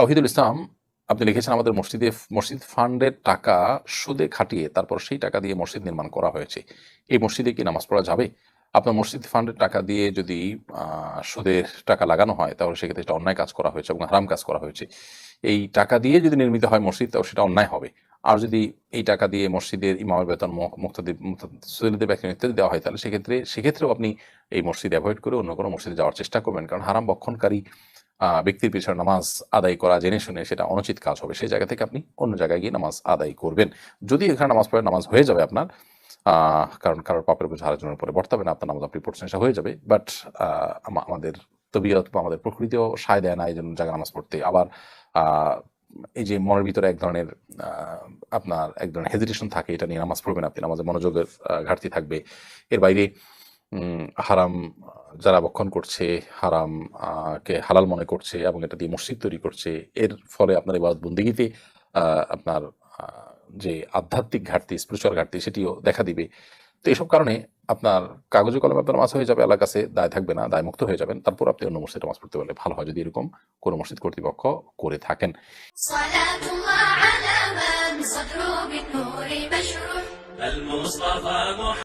তাহিদুল ইসলাম, আপনি লিখেছেন আমাদের মসজিদে, মসজিদ ফান্ডের টাকা সুদে খাটিয়ে তারপর সেই টাকা দিয়ে মসজিদ নির্মাণ করা হয়েছে। এই মসজিদে কি নামাজ পড়া যাবে? আপনার মসজিদ ফান্ডের টাকা দিয়ে যদি সুদের টাকা লাগানো হয়, তাহলে সেক্ষেত্রে এটা অন্যায় কাজ করা হয়েছে এবং হারাম কাজ করা হয়েছে। এই টাকা দিয়ে যদি নির্মিত হয় মসজিদ, তাহলে সেটা অন্যায় হবে। আর যদি এই টাকা দিয়ে মসজিদের ইমামের বেতন মুক্তাদি মুক্তাদিদের বেতন ইত্যাদি দেওয়া হয়, তাহলে সেক্ষেত্রে, সেক্ষেত্রেও আপনি এই মসজিদ অ্যাভয়েড করে অন্য কোনো মসজিদে যাওয়ার চেষ্টা করবেন। কারণ হারাম বক্ষণকারী ব্যক্তির পিছনে নামাজ আদায় করা জেনে শুনে সেটা অনুচিত কাজ হবে। সেই জায়গা থেকে আপনি অন্য জায়গায় গিয়ে নামাজ আদায় করবেন। যদি এখানে নামাজ পড়ে নামাজ হয়ে যাবে আপনার কারণ কারোর পাপের বোঝা আরেকজনের উপরে বর্তাবে না, আপনার নামাজ আপনি পড়ছেন, সেটা হয়ে যাবে। বাট আমাদের তবিয়ত বা আমাদের প্রকৃতিও সায় দেয় না এই জন্য জায়গা নামাজ পড়তে। আবার এই যে মনের ভিতরে এক ধরনের আপনার এক ধরনের হেজিটেশন থাকে, এটা নিয়ে নামাজ পড়বেন আপনি। নামাজে মনোযোগের ঘাটতি থাকবে। এর বাইরে উম, হারাম আহ, যারা বক্ষণ করছে হারাম আহ, কে হালাল মনে করছে এবং এটা দিয়ে মসজিদ তৈরি করছে এর ফলে আপনার এবার বন্দিগিতে আপনার আহ, যে আধ্যাত্মিক ঘাটতি স্পিরিচুয়াল ঘাটতি সেটিও দেখা দিবে তো এইসব কারণে আপনার কাগজে কলমে আপনার মাছ হয়ে যাবে আল্লাহর কাছে দায় থাকবে না দায় মুক্ত হয়ে যাবেন তারপর আপনি অন্য মসজিদে মাছ পড়তে পারলে ভালো হয় যদি এরকম কোনো মসজিদ কর্তৃপক্ষ করে থাকেন صلاة الله على من صدره بالنور مشروح المصطفى محمد